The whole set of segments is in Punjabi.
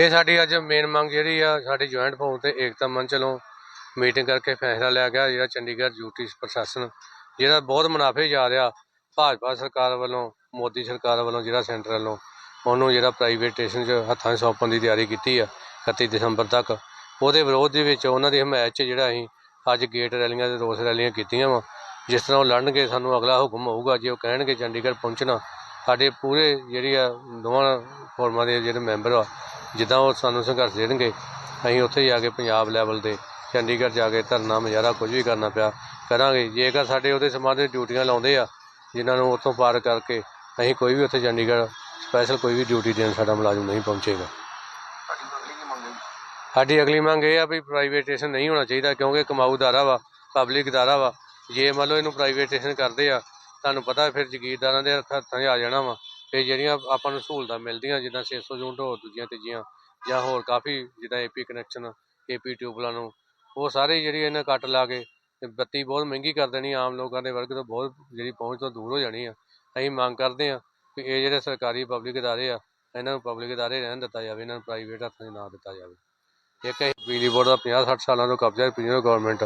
ਇਹ ਸਾਡੀ ਅੱਜ ਮੇਨ ਮੰਗ ਜਿਹੜੀ ਆ, ਸਾਡੀ ਜੁਆਇੰਟ ਫੋਰਮ ਤੇ ਏਕਤਾ ਮੰਚ ਵੱਲੋਂ ਮੀਟਿੰਗ ਕਰਕੇ ਫੈਸਲਾ ਲਿਆ ਗਿਆ, ਜਿਹੜਾ ਚੰਡੀਗੜ੍ਹ ਯੂਟੀ ਪ੍ਰਸ਼ਾਸਨ ਜਿਹੜਾ ਬਹੁਤ ਮੁਨਾਫੇ ਜਾ ਰਿਹਾ ਭਾਜਪਾ ਸਰਕਾਰ ਵੱਲੋਂ, ਮੋਦੀ ਸਰਕਾਰ ਵੱਲੋਂ, ਜਿਹੜਾ ਸੈਂਟਰ ਵੱਲੋਂ, ਉਹਨੂੰ ਜਿਹੜਾ ਪ੍ਰਾਈਵੇਟੇਸ਼ਨ 'ਚ ਹੱਥਾਂ 'ਚ ਸੌਂਪਣ ਦੀ ਤਿਆਰੀ ਕੀਤੀ ਆ 31 ਦਸੰਬਰ ਤੱਕ। ਉਹਦੇ ਵਿਰੋਧ ਦੇ ਵਿੱਚ ਉਹਨਾਂ ਦੀ ਹਮਾਇਤ 'ਚ ਜਿਹੜਾ ਅਸੀਂ ਅੱਜ ਗੇਟ ਰੈਲੀਆਂ ਤੇ ਰੋਸ ਰੈਲੀਆਂ ਕੀਤੀਆਂ ਵਾ, ਜਿਸ ਤਰ੍ਹਾਂ ਉਹ ਲੜਨਗੇ, ਸਾਨੂੰ ਅਗਲਾ ਹੁਕਮ ਹੋਊਗਾ ਜੇ ਉਹ ਕਹਿਣਗੇ ਚੰਡੀਗੜ੍ਹ ਪਹੁੰਚਣਾ। ਸਾਡੇ ਪੂਰੇ ਜਿਹੜੀ ਆ ਦੋਵਾਂ ਫੋਰਮਾਂ ਦੇ ਜਿਹੜੇ ਮੈਂਬਰ ਆ ਜਿੱਦਾਂ ਉਹ ਸਾਨੂੰ ਸੰਘਰਸ਼ ਦੇਣਗੇ ਅਸੀਂ ਉੱਥੇ ਜਾ ਕੇ ਪੰਜਾਬ ਲੈਵਲ ਤੇ ਚੰਡੀਗੜ੍ਹ ਜਾ ਕੇ ਧਰਨਾ ਮੁਜ਼ਾਹਰਾ ਕੁਝ ਵੀ ਕਰਨਾ ਪਿਆ ਕਰਾਂਗੇ। ਜੇਕਰ ਸਾਡੇ ਉਹਦੇ ਸੰਬੰਧ ਡਿਊਟੀਆਂ ਲਾਉਂਦੇ ਆ ਜਿਨ੍ਹਾਂ ਨੂੰ ਉੱਥੋਂ ਪਾਰ ਕਰਕੇ ਅਸੀਂ ਕੋਈ ਵੀ ਉੱਥੇ ਚੰਡੀਗੜ੍ਹ ਸਪੈਸ਼ਲ ਕੋਈ ਵੀ ਡਿਊਟੀ ਦੇਣ ਸਾਡਾ ਮੁਲਾਜ਼ਮ ਨਹੀਂ ਪਹੁੰਚੇਗਾ। ਸਾਡੀ ਅਗਲੀ ਮੰਗ ਹੈ? ਸਾਡੀ ਅਗਲੀ ਮੰਗ ਇਹ ਆ ਵੀ ਪ੍ਰਾਈਵੇਟੇਸ਼ਨ ਨਹੀਂ ਹੋਣਾ ਚਾਹੀਦਾ ਕਿਉਂਕਿ ਕਮਾਊ ਅਦਾਰਾ ਵਾ ਪਬਲਿਕ ਅਦਾਰਾ ਵਾ। ਜੇ ਮੰਨ ਲਓ ਇਹਨੂੰ ਪ੍ਰਾਈਵੇਟੇਸ਼ਨ ਕਰਦੇ ਆ ਤੁਹਾਨੂੰ ਪਤਾ ਫਿਰ ਜ਼ਗੀਰਦਾਰਾਂ ਦੇ ਹੱਥਾਂ 'ਚ ਆ ਜਾਣਾ ਵਾ। ਤੇ ਜਿਹੜੀਆਂ ਆਪਾਂ ਨੂੰ ਸਹੂਲਤਾਂ ਮਿਲਦੀਆਂ, ਜਿੱਦਾਂ 600 ਯੂਨਿਟ ਹੋਰ ਦੂਜੀਆਂ, ਤੀਜੀਆਂ ਜਾਂ ਹੋਰ ਕਾਫੀ ਜਿੱਦਾਂ ਏਪੀ ਕਨੈਕਸ਼ਨ ਏਪੀ ਟਿਊਬਲਾਂ ਨੂੰ, ਉਹ ਸਾਰੇ ਜਿਹੜੀ ਇਹਨਾਂ ਕੱਟ ਲਾ ਕੇ ਤੇ ਬੱਤੀ ਬਹੁਤ ਮਹਿੰਗੀ ਕਰ ਦੇਣੀ, ਆਮ ਲੋਕਾਂ ਦੇ ਵਰਗ ਤੋਂ ਬਹੁਤ ਜਿਹੜੀ ਪਹੁੰਚ ਤੋਂ ਦੂਰ ਹੋ ਜਾਣੀ ਆ। ਅਸੀਂ ਮੰਗ ਕਰਦੇ ਆ ਕਿ ਇਹ ਜਿਹੜੇ ਸਰਕਾਰੀ ਪਬਲਿਕ ਅਦਾਰੇ ਆ, ਇਹਨਾਂ ਨੂੰ ਪਬਲਿਕ ਅਦਾਰੇ ਰਹਿਣ ਦਿੱਤਾ ਜਾਵੇ, ਇਹਨਾਂ ਨੂੰ ਪ੍ਰਾਈਵੇਟ ਹੱਥਾਂ 'ਚ ਨਾ ਦਿੱਤਾ ਜਾਵੇ। ਇੱਕ ਇਹ ਬਿਜਲੀ ਬੋਰਡ ਦਾ 50 60 ਸਾਲਾਂ ਤੋਂ ਕਬਜ਼ਾ ਹੈ ਪਿੰਜਰ ਗਵਰਨਮੈਂਟ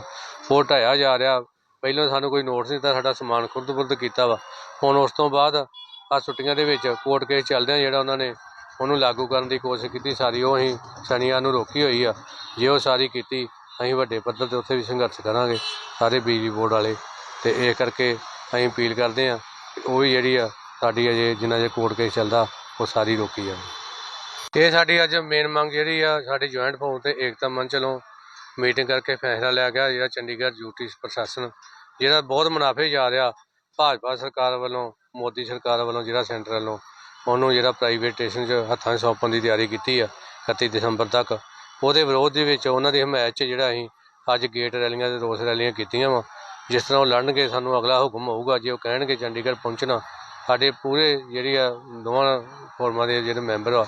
ਉਹ ਢਾਇਆ ਜਾ ਰਿਹਾ। ਪਹਿਲਾਂ ਸਾਨੂੰ ਕੋਈ ਨੋਟਿਸ ਨਹੀਂ ਦਿੱਤਾ, ਸਾਡਾ ਸਮਾਨ ਖੁਰਦ-ਬੁਰਦ ਕੀਤਾ ਵਾ। ਹੁਣ ਉਸ ਤੋਂ ਬਾਅਦ ਆ ਛੁੱਟੀਆਂ ਦੇ ਵਿੱਚ ਕੋਰਟ ਕੇਸ ਚੱਲਦੇ ਚੱਲਦਿਆਂ ਜਿਹੜਾ ਉਹਨਾਂ ਨੇ ਉਹਨੂੰ ਲਾਗੂ ਕਰਨ ਦੀ ਕੋਸ਼ਿਸ਼ ਕੀਤੀ, ਸਾਰੀ ਉਹ ਅਸੀਂ ਸ਼ਨੀਵਾਰ ਨੂੰ ਰੋਕੀ ਹੋਈ ਆ। ਜੇ ਉਹ ਸਾਰੀ ਕੀਤੀ, ਅਸੀਂ ਵੱਡੇ ਪੱਧਰ ਤੇ ਉੱਥੇ ਵੀ ਸੰਘਰਸ਼ ਕਰਾਂਗੇ, ਸਾਰੇ ਬਿਜਲੀ ਬੋਰਡ ਵਾਲੇ। ਤੇ ਇਹ ਕਰਕੇ ਅਸੀਂ ਅਪੀਲ ਕਰਦੇ ਆ ਉਹ ਵੀ ਜਿਹੜੀ ਆ, ਸਾਡੀ ਅਜੇ ਜਿੰਨਾ ਜੇ ਕੋਰਟ ਕੇਸ ਚੱਲਦਾ, ਉਹ ਸਾਰੀ ਰੋਕੀ ਜਾਵੇ। ਇਹ ਸਾਡੀ ਅੱਜ ਮੇਨ ਮੰਗ ਜਿਹੜੀ ਆ, ਸਾਡੀ ਜੁਆਇੰਟ ਫੋਰਮ ਤੇ ਏਕਤਾ ਮੰਚ ਵੱਲੋਂ ਮੀਟਿੰਗ ਕਰਕੇ ਫੈਸਲਾ ਲਿਆ ਗਿਆ, ਜਿਹੜਾ ਚੰਡੀਗੜ੍ਹ ਯੂਟੀ ਪ੍ਰਸ਼ਾਸਨ, ਜਿਹੜਾ ਬਹੁਤ ਮੁਨਾਫੇ ਜਾ ਰਿਹਾ, ਭਾਜਪਾ ਸਰਕਾਰ ਵੱਲੋਂ ਮੋਦੀ ਸਰਕਾਰ ਵੱਲੋਂ ਜਿਹੜਾ ਸੈਂਟਰ ਵੱਲੋਂ ਉਹਨੂੰ ਜਿਹੜਾ ਪ੍ਰਾਈਵੇਟ ਪ੍ਰਾਈਵੇਟੇਸ਼ਨ 'ਚ ਹੱਥਾਂ 'ਚ ਸੌਂਪਣ ਦੀ ਤਿਆਰੀ ਕੀਤੀ ਆ 31 ਦਸੰਬਰ ਤੱਕ, ਉਹਦੇ ਵਿਰੋਧ ਦੇ ਵਿੱਚ ਉਹਨਾਂ ਦੀ ਹਮਾਇਤ 'ਚ ਜਿਹੜਾ ਅਸੀਂ ਅੱਜ ਗੇਟ ਰੈਲੀਆਂ ਤੇ ਰੋਸ ਰੈਲੀਆਂ ਕੀਤੀਆਂ ਵਾ, ਜਿਸ ਤਰ੍ਹਾਂ ਉਹ ਲੜਨਗੇ, ਸਾਨੂੰ ਅਗਲਾ ਹੁਕਮ ਹੋਊਗਾ ਜੇ ਉਹ ਕਹਿਣਗੇ ਚੰਡੀਗੜ੍ਹ ਪਹੁੰਚਣਾ, ਸਾਡੇ ਪੂਰੇ ਜਿਹੜੀ ਆ ਦੋਵਾਂ ਫੋਰਮਾਂ ਦੇ ਜਿਹੜੇ ਮੈਂਬਰ ਆ,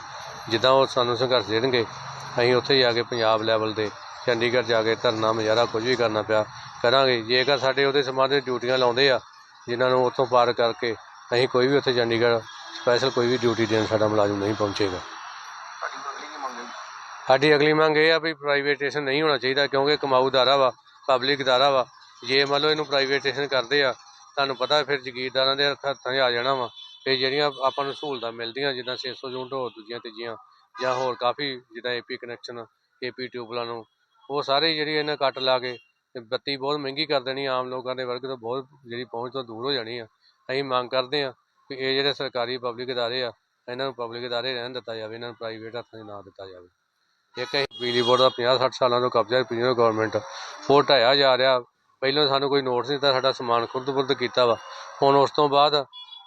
ਜਿੱਦਾਂ ਉਹ ਸਾਨੂੰ ਸੰਘਰਸ਼ ਦੇਣਗੇ, ਅਸੀਂ ਉੱਥੇ ਜਾ ਕੇ ਪੰਜਾਬ ਲੈਵਲ ਤੇ ਚੰਡੀਗੜ੍ਹ ਜਾ ਕੇ ਧਰਨਾ ਮੁਜ਼ਾਹਰਾ ਕੁਝ ਵੀ ਕਰਨਾ ਪਿਆ ਕਰਾਂਗੇ, ਜੇਕਰ ਸਾਡੇ ਉਹਦੇ ਸੰਬੰਧ ਡਿਊਟੀਆਂ ਲਾਉਂਦੇ ਆ, ਜਿਨ੍ਹਾਂ ਨੂੰ ਉੱਥੋਂ ਪਾਰ ਕਰਕੇ ਅਸੀਂ ਕੋਈ ਵੀ ਉੱਥੇ ਚੰਡੀਗੜ੍ਹ ਸਪੈਸ਼ਲ ਕੋਈ ਵੀ ਡਿਊਟੀ ਦੇਣ ਸਾਡਾ ਮੁਲਾਜ਼ਮ ਨਹੀਂ ਪਹੁੰਚੇਗਾ। ਸਾਡੀ ਅਗਲੀ ਮੰਗ ਇਹ ਆ ਵੀ ਪ੍ਰਾਈਵੇਟੇਸ਼ਨ ਨਹੀਂ ਹੋਣਾ ਚਾਹੀਦਾ ਕਿਉਂਕਿ ਕਮਾਊ ਅਦਾਰਾ ਵਾ ਪਬਲਿਕ ਅਦਾਰਾ ਵਾ। ਜੇ ਮੰਨ ਲਓ ਇਹਨੂੰ ਪ੍ਰਾਈਵੇਟੇਸ਼ਨ ਕਰਦੇ ਆ ਤੁਹਾਨੂੰ ਪਤਾ ਫਿਰ ਜ਼ਗੀਰਦਾਰਾਂ ਦੇ ਹੱਥਾਂ 'ਚ ਆ ਜਾਣਾ ਵਾ। ਤੇ ਜਿਹੜੀਆਂ ਆਪਾਂ ਨੂੰ ਸਹੂਲਤਾਂ ਮਿਲਦੀਆਂ ਜਿੱਦਾਂ 600 ਯੂਨਿਟ ਹੋਰ ਦੂਜੀਆਂ ਤੀਜੀਆਂ ਜਾਂ ਹੋਰ ਕਾਫੀ ਜਿੱਦਾਂ ਏਪੀ ਕਨੈਕਸ਼ਨ ਏਪੀ ਟਿਊਬਲਾਂ ਨੂੰ ਉਹ ਸਾਰੇ ਜਿਹੜੀ ਇਹਨਾਂ ਕੱਟ ਲਾ ਕੇ ਤੇ ਬੱਤੀ ਬਹੁਤ ਮਹਿੰਗੀ ਕਰ ਦੇਣੀ ਆਮ ਲੋਕਾਂ ਦੇ ਵਰਗ ਤੋਂ ਬਹੁਤ ਜਿਹੜੀ ਪਹੁੰਚ ਤੋਂ ਦੂਰ ਹੋ ਜਾਣੀ ਆ। ਅਸੀਂ ਮੰਗ ਕਰਦੇ ਹਾਂ ਕਿ ਇਹ ਜਿਹੜੇ ਸਰਕਾਰੀ ਪਬਲਿਕ ਅਦਾਰੇ ਆ, ਇਹਨਾਂ ਨੂੰ ਪਬਲਿਕ ਅਦਾਰੇ ਰਹਿਣ ਦਿੱਤਾ ਜਾਵੇ, ਇਹਨਾਂ ਨੂੰ ਪ੍ਰਾਈਵੇਟ ਹੱਥਾਂ 'ਚ ਨਾ ਦਿੱਤਾ ਜਾਵੇ। ਇੱਕ ਇਹ ਬਿਜਲੀ ਬੋਰਡ ਦਾ 50 60 ਸਾਲਾਂ ਤੋਂ ਕਬਜ਼ਾ ਹੈ ਪਿੰਜਰ ਗਵਰਨਮੈਂਟ ਉਹ ਢਾਇਆ ਜਾ ਰਿਹਾ। ਪਹਿਲਾਂ ਸਾਨੂੰ ਕੋਈ ਨੋਟਿਸ ਨਹੀਂ ਦਿੱਤਾ, ਸਾਡਾ ਸਮਾਨ ਖੁਰਦ-ਬੁਰਦ ਕੀਤਾ ਵਾ। ਹੁਣ ਉਸ ਤੋਂ ਬਾਅਦ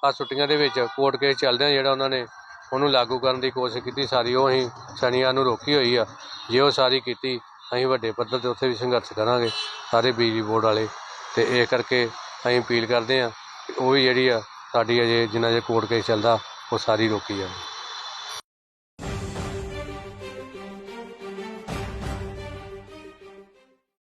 ਆ ਛੁੱਟੀਆਂ ਦੇ ਵਿੱਚ ਕੋਰਟ ਕੇਸ ਚੱਲਦੇ ਚੱਲਦਿਆਂ ਜਿਹੜਾ ਉਹਨਾਂ ਨੇ ਉਹਨੂੰ ਲਾਗੂ ਕਰਨ ਦੀ ਕੋਸ਼ਿਸ਼ ਕੀਤੀ, ਸਾਰੀ ਉਹ ਅਸੀਂ ਸ਼ਨੀਵਾਰ ਨੂੰ ਰੋਕੀ ਹੋਈ ਆ। ਜੇ ਉਹ ਸਾਰੀ ਕੀਤੀ, ਅਸੀਂ ਵੱਡੇ ਪੱਧਰ ਤੇ ਉੱਥੇ ਵੀ ਸੰਘਰਸ਼ ਕਰਾਂਗੇ, ਸਾਰੇ ਬਿਜਲੀ ਬੋਰਡ ਵਾਲੇ। ਤੇ ਇਹ ਕਰਕੇ ਅਸੀਂ ਅਪੀਲ ਕਰਦੇ ਆ ਉਹ ਵੀ ਜਿਹੜੀ ਆ, ਸਾਡੀ ਅਜੇ ਜਿੰਨਾ ਜੇ ਕੋਰਟ ਕੇਸ ਚੱਲਦਾ, ਉਹ ਸਾਰੀ ਰੋਕੀ ਜਾਵੇ।